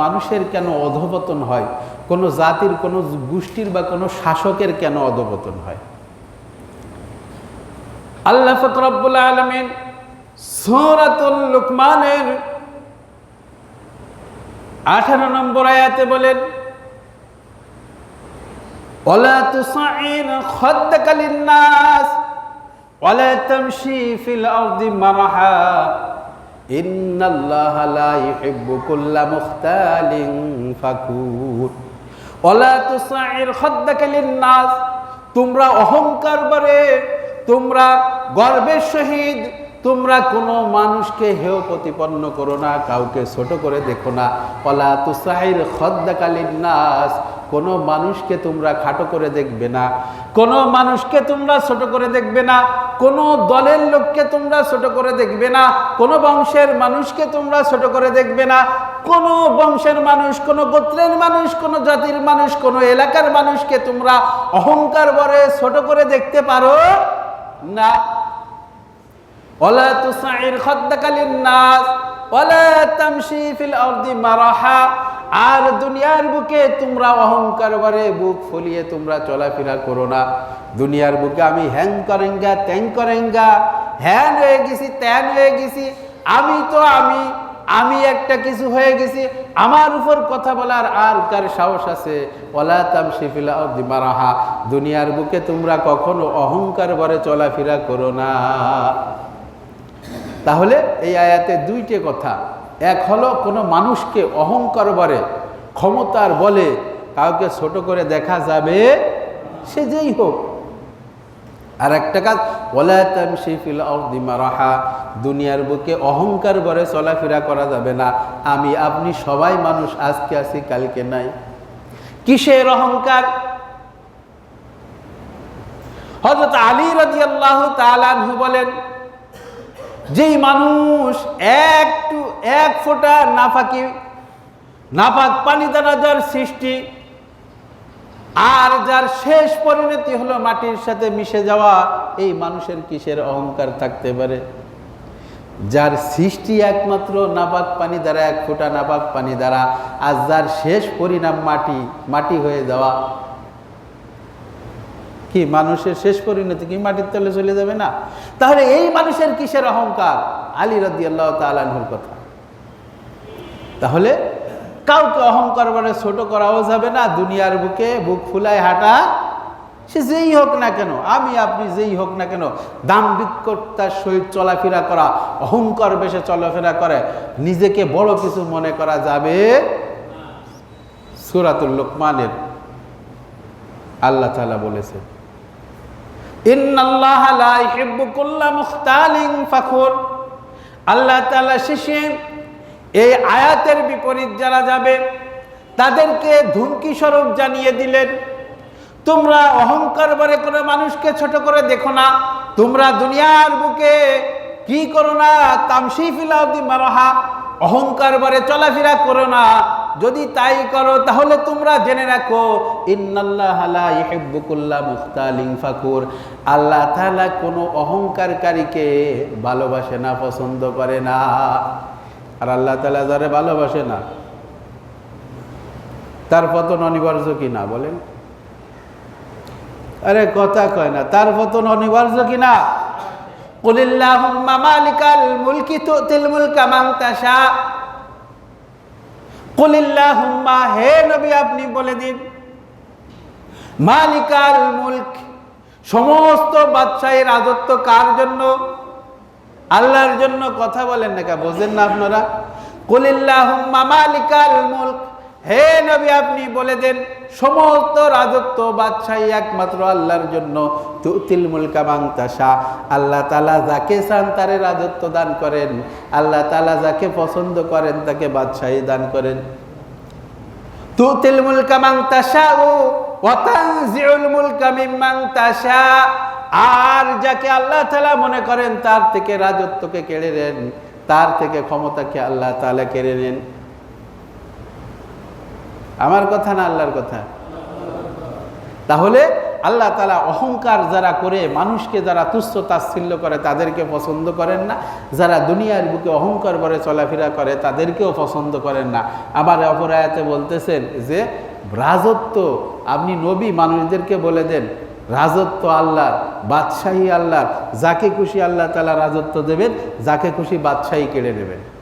মানুষের কেন অধপতন হয়? কোন জাতির, কোন গোষ্ঠীর বা কোন শাসকের কেন অধপতন হয়? আল্লাহ ফতরবুল আলমিন সৌরাতুল লুকমানের আঠারো নম্বর আয়াতে বলেন ওলা তুসাইন নাস তামশি ফিল আরদি মারহা। ইন্নাল্লাহ লা ইউহিব্বু কুল্লা মুখতালিন ফাকুর। ওয়ালা তুসাইর খাদ্দাকা তোমরা অহংকার বারে তোমরা গর্বের সহিত তোমরা কোনো মানুষকে হেয় প্রতিপন্ন করো না, কাউকে ছোট করে দেখো না। অলা তুসাহির খদ্দাকালীন নাস কোনো মানুষকে তোমরা খাটো করে দেখবে না। কোনো মানুষকে তোমরা ছোট করে দেখবে না। কোনো দলের লোককে তোমরা ছোট করে দেখবে না। কোনো বংশের মানুষকে তোমরা ছোট করে দেখবে না। কোনো বংশের মানুষ, কোনো গোত্রের মানুষ, কোনো জাতির মানুষ, কোনো এলাকার মানুষকে তোমরা অহংকার বরে ছোট করে দেখতে পারো না। ওলা তুসাইর খদ্দাকালিন নাস ওলা তামশি ফিল আরদি মারাহা, আর দুনিয়ার বুকে তোমরা অহংকার বারে বুক ফুলিয়ে তোমরা চলাফেরা করো না। দুনিয়ার বুকে আমি হ্যাং করেঙ্গা, ত্যাং করেঙ্গা হ্যান হয়ে গেছি ত্যান হয়ে গেছি, আমি তো আমি আমি একটা কিছু হয়ে গেছি, আমার উপর কথা বলার আর কার সাহস আছে? ওলা তামশি ফিল আরদি মারাহা, দুনিয়ার বুকে তোমরা কখনো অহংকার বারে চলাফেরা করো না। তাহলে এই আয়াতে দুইটে কথা। এক হলো, কোনো মানুষকে অহংকার বলে, ক্ষমতার বলে, কাউকে ছোট করে দেখা যাবে সে যেই হোক। আর একটা কাজ ওলাতাম শিফিল রাহা দুনিয়ার বুকে অহংকার বরে চলাফেরা করা যাবে না। আমি, আপনি সবাই মানুষ, আজকে আছি, কালকে নাই। কিসের অহংকার? হজরত আলী রাজি আল্লাহ তালানহু বলেন যেই মানুষ একটু এক ফোঁটা নাফাকি, নাফাক পানি দ্বারা যার সৃষ্টি, আর যার শেষ পরিণতি হলো মাটির সাথে মিশে যাওয়া, এই মানুষের কিসের অহংকার থাকতে পারে? যার সৃষ্টি একমাত্র নাপাক পানি দ্বারা, এক ফোঁটা নাপাক পানি দ্বারা, আর যার শেষ পরিণাম মাটি মাটি হয়ে যাওয়া কি মানুষের শেষ পরিণতি কি মাটির তলে চলে যাবে না? তাহলে এই মানুষের কিসের অহংকার? আলী রদি আল্লাহ তালানহুর কথা। তাহলে কাউকে অহংকার বলে ছোট করাও যাবে না, দুনিয়ার বুকে বুক ফুলায় হাঁটা, সে যেই হোক না কেন, আমি, আপনি যেই হোক না কেন, দাম্ভিকতার সহিত চলাফেরা করা, অহংকার বেশে চলাফেরা করে, নিজেকে বড় কিছু মনে করা যাবে সুরাতুল লোকমানের আল্লাহ তালা বলেছেন আল্লাহ তালা শেষে এই আয়াতের বিপরীত যারা যাবে, তাদেরকে ধুমকি স্বরূপ জানিয়ে দিলেন, তোমরা অহংকার বলে কোনো মানুষকে ছোট করে দেখো না। তোমরা দুনিয়ার বুকে কি করো না? তামসি ফিলাউদ্দি মারহা। অহংকার বরে চলাফেরা করো না। যদি তাই করো, তাহলে তোমরা জেনে রাখো ফাকুর। আল্লাহ তালা কোনো অহংকারকারীকে ভালোবাসে না, পছন্দ করে না। আর আল্লাহ তালা যারে ভালোবাসে না, তার পতন অনিবার্য কি না বলেন? আরে কথা কয় না, তার পতন অনিবার্য কি না? কুলিল্লাহুম্মা মালিকাল মুলকি তুতিল মুলকা মান তাশা কুলিল্লাহুম্মা, হে নবী, আপনি বলে দিন। মালিকাল মুলক, সমস্ত বাদশাহীর রাজত্ব কার জন্য? আল্লাহর জন্য কথা বলেন না কে বোঝেন না আপনারা? কুলিল্লাহুম্মা, মালিকাল মুলক হে নবী, আপনি বলে দেন, সমস্ত রাজত্ব বাদশাহী একমাত্র আল্লাহর জন্য। তুতিল মুলকা মাংতাসা আল্লাহ তালা যাকে চান তারে রাজত্ব দান করেন। আল্লাহ তালা যাকে পছন্দ করেন তাকে বাদশাহী দান করেন। তুতিল মুলকা মাংতাসা ও ওয়াতানজিউল মুলকা মিম্মান তাশা। আর যাকে আল্লাহ তালা মনে করেন, তার থেকে রাজত্বকে কেড়ে নেন। তার থেকে ক্ষমতাকে আল্লাহ তালা কেড়ে নেন। আমার কথা না আল্লাহর কথা? তাহলে আল্লাহ তালা অহংকার যারা করে, মানুষকে যারা তুচ্ছ তাচ্ছিল্য করে, তাদেরকে পছন্দ করেন না। যারা দুনিয়ার বুকে অহংকার করে চলাফেরা করে, তাদেরকেও পছন্দ করেন না। আবার অপরায়াতে বলতেছেন যে, রাজত্ব আপনি নবী মানুষদেরকে বলে দেন, রাজত্ব আল্লাহ বাদশাহী আল্লাহ যাকে খুশি আল্লাহ তালা রাজত্ব দেবেন, যাকে খুশি বাদশাহী কেড়ে নেবেন।